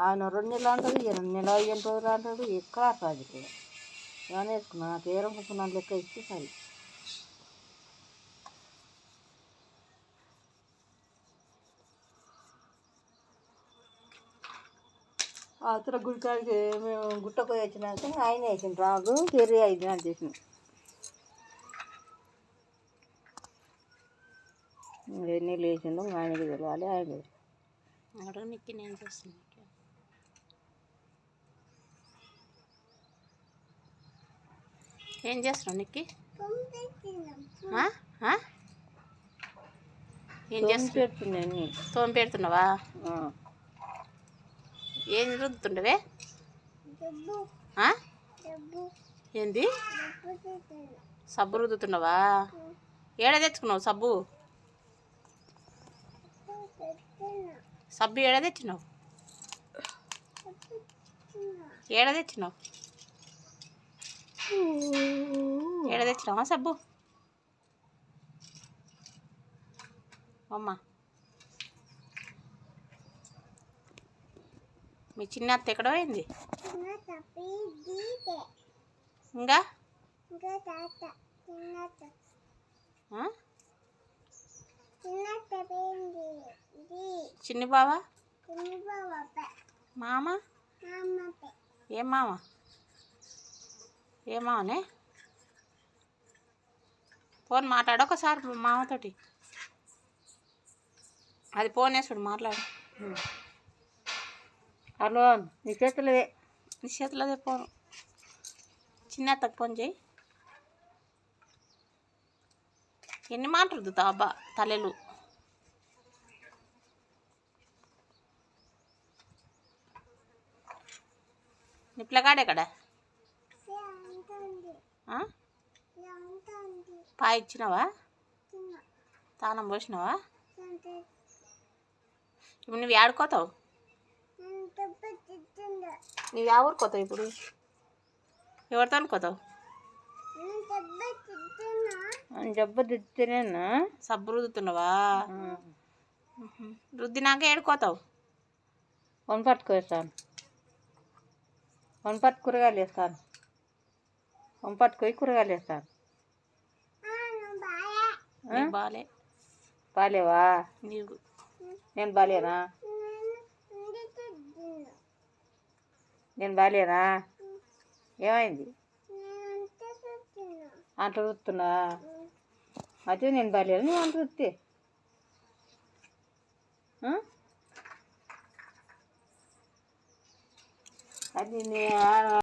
ఆయన రెండు నెలలు అంటాడు ఈయన నెల ఐదు రోజులు అంటాడు ఎక్కడ రాజకీయం ఇక్కడ ఏమైనా వేసుకున్నా నాకు ఏ రంగుకున్నా లెక్క ఇస్తే సరే. అతను గుడికాడికి మేము గుట్టకు వచ్చినాక ఆయన వేసిన రాగు తెరి ఐదు అని చేసిన ఎన్ని నీళ్ళు వేసిండో ఆయనకి తెలియాలి ఆయన అడుగు నిక్కి నేను చేస్తున్నా ఏం చేస్తున్నావు నిక్కి? ఏం చేస్తున్నావు? తోమి పెడుతున్నావా ఏం రుద్దుతుండవే? ఏంది? సబ్బు రుద్దుతున్నావా ఏడ తెచ్చుకున్నావు సబ్బు? సబ్బు ఏడ తెచ్చినావు? ఏడ తెచ్చినావు? ఏడ తెచ్చినావా? సబ్బు. అమ్మా. మీ చిన్న అత్త ఎక్కడ పోయింది? ఇంకా? చిన్ని బావా? మామ? ఏం మామ? ఏం మామనే ఫోన్ మాట్లాడు ఒకసారి మామతోటి. అది ఫోన్ వేసుడు మాట్లాడు. హలో నీ చేతులదే నీ చేతిలోదే ఫోన్. చిన్న అత్తకు ఫోన్ చేయి. ఎన్ని మాటలు రుద్దుతావు అబ్బా తలెలు. నీ పిల్లగాడు ఆ? పాయ ఇచ్చినావా? తానం పోసినావా? ఇప్పుడు నువ్వు ఆడుకోతావు నువ్వు యా ఊరుకోతావు ఇప్పుడు? ఎవరితో అనుకోతావు అని జబ్బు దిద్దుతేనేనా సబ్బు రుద్దుతున్నావా. రుద్దినాక ఏడుకోతావు? వన్ పట్టుకు వేస్తాను వన్ పట్టు కూరగాయలు వేస్తాను. పట్టుకొని కూరగాయలు వేస్తాను. బాలే. బాలేవా? నీకు నేను బాలేనా? నేను బాలేనా? ఏమైంది? అంట రుతున్నా అదే నేను బాలేను నువ్వు అంట రుత్తే. అది నే-